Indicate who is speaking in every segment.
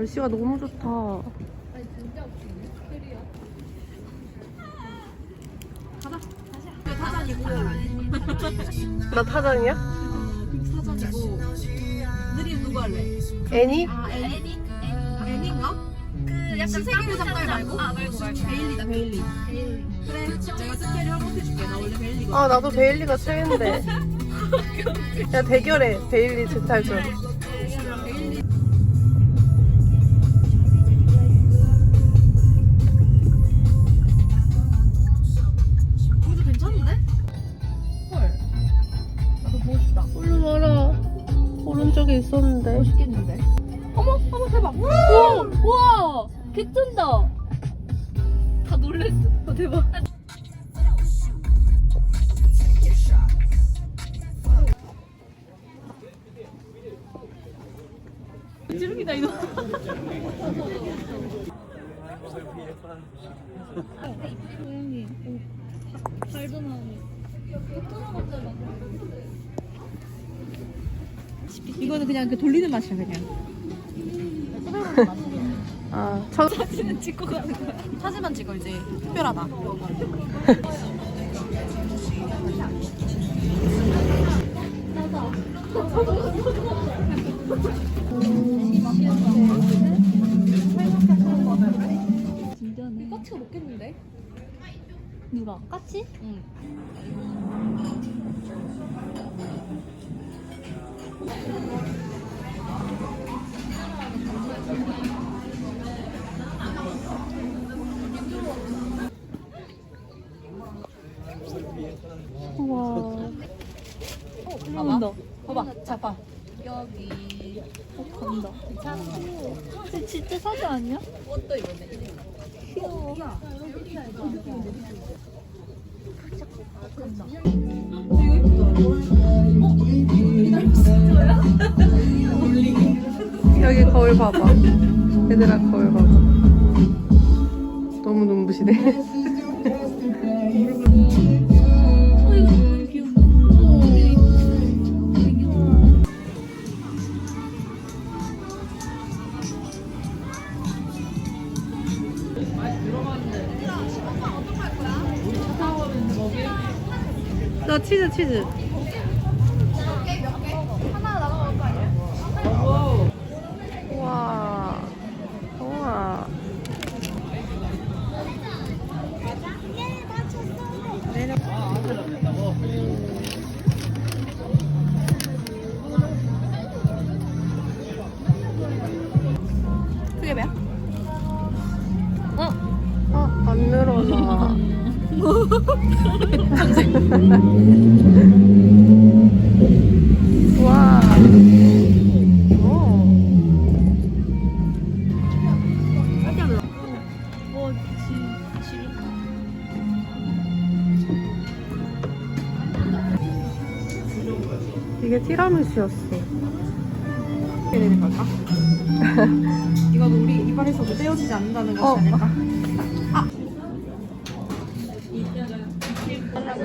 Speaker 1: 날씨가 너무 좋다. 나 타잔이야?
Speaker 2: 사전이고 느린 누구 할래?
Speaker 1: 애니?
Speaker 2: 아 애니? 애니인가? 그 약간 세계의 장갈 말고? 아 말고 말고 베일리다 베일리 그래 내가 스케리 협업해줄게 나 원래 베일리거든
Speaker 1: 아 나도 베일리가 최애인데. 야 대결해 베일리 젠탈전.
Speaker 2: 고양이 발도 나오네 이거는 그냥 그 돌리는 맛이야 그냥
Speaker 1: 아 첫.
Speaker 2: 사진은 찍고 가는 거야. 사진만 찍어 이제 특별하다. 누가? 까치? 응.
Speaker 1: 우와.
Speaker 2: 봐봐. 봐봐. 잡아. 여기. 어, 간다. 괜찮아.
Speaker 3: 근데 진짜 사자 아니야?
Speaker 2: 옷도 입었네.
Speaker 1: 여기 거울 봐봐. 얘들아 거울 봐봐. 너무 눈부시네. 나 치즈 치즈. 우와. 우와.
Speaker 2: 그게
Speaker 1: 와. 이게 티라미수였어.
Speaker 2: 이건 우리 입안에서도 떼어지지 않는다는 것이
Speaker 1: 어.
Speaker 2: 아닐까?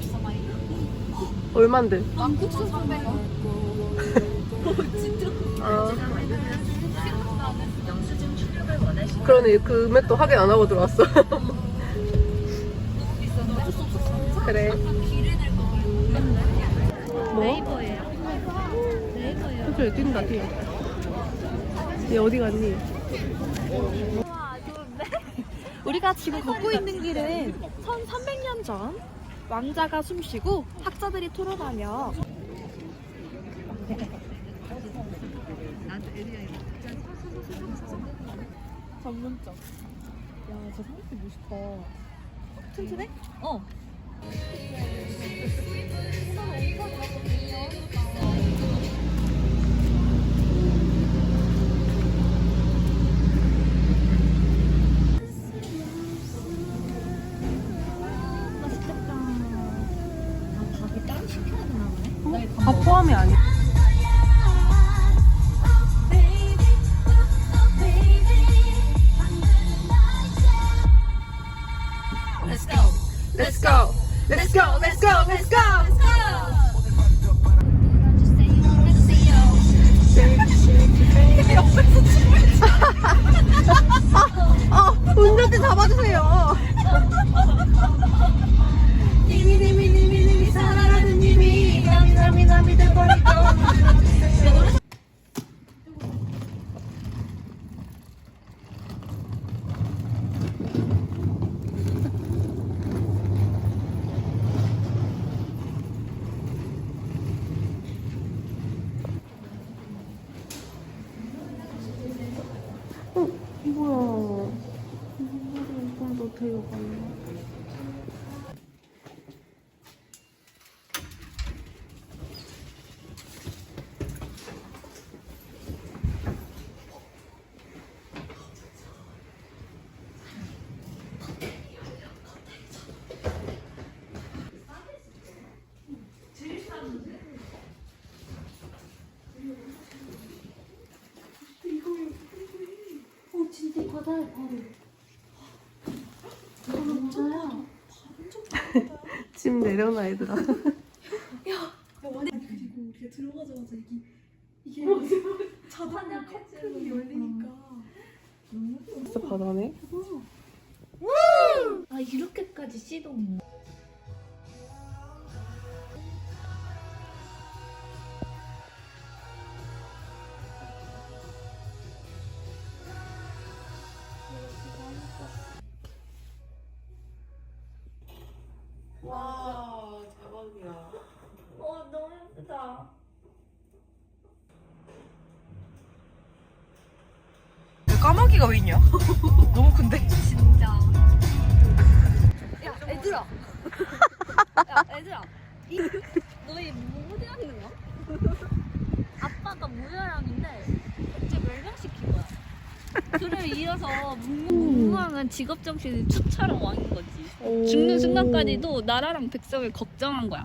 Speaker 2: 진짜 비싼?
Speaker 1: 얼만데?
Speaker 2: 왕국수 300원. 진짜?
Speaker 1: 아. 그러네, 금액도 확인 안 하고 들어왔어.
Speaker 2: 비싼데 어쩔 수 없었어.
Speaker 1: 그래. 뭐?
Speaker 3: 네이버예요. 네이버예요.
Speaker 1: 저기 뛴다, 뒤에. 얘 어디 갔니?
Speaker 3: 와, 좋은데? 우리가 지금 걷고 있는 길은 1300년 전 왕자가 숨쉬고 학자들이 토론하며 전문적. 야, 저 생각해 멋있다. 튼튼해? 어. 어? 다 포함이 아니야.
Speaker 1: 뭐야. 이건 더 데려가네. 짐 내려놔 얘들아.
Speaker 2: 이렇게 들어가자마자 이게 이게 자동으로 커튼이 열리니까
Speaker 1: 진짜 바다네.
Speaker 3: 아 이렇게까지 시동.
Speaker 1: 와 야.
Speaker 3: 어 너무 예쁘다.
Speaker 1: 까마귀가 왜 있냐? 너무 큰데?
Speaker 3: 진짜. 야 애들아. 야 애들아. 이, 너희 무대 하는 거야? 아빠가 무열왕인데 어째 멸망시킨 거야. 그를 이어서 문무왕은 직업 정신이 추차랑 왕인 거지. 죽는 순간까지도 나라랑 백성을 걱정한 거야.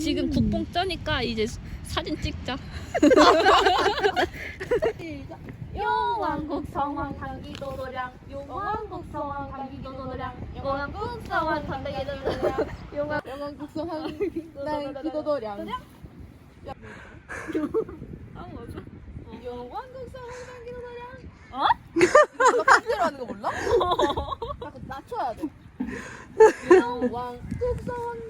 Speaker 3: 지금 국뽕 쩌니까 이제 사진 찍자. 용왕국 성왕 당기도 도량 용왕국 성왕 당기도 도량 용왕국 성왕 당기도 도량 용왕
Speaker 2: 영광국 성황 난 기도도량
Speaker 3: 아 맞아
Speaker 2: 영광국 성황 난 기도도량
Speaker 3: 어?
Speaker 2: 너 팝대로 하는 거 몰라? 자꾸 낮춰야 돼 哈哈꿈꿔 온.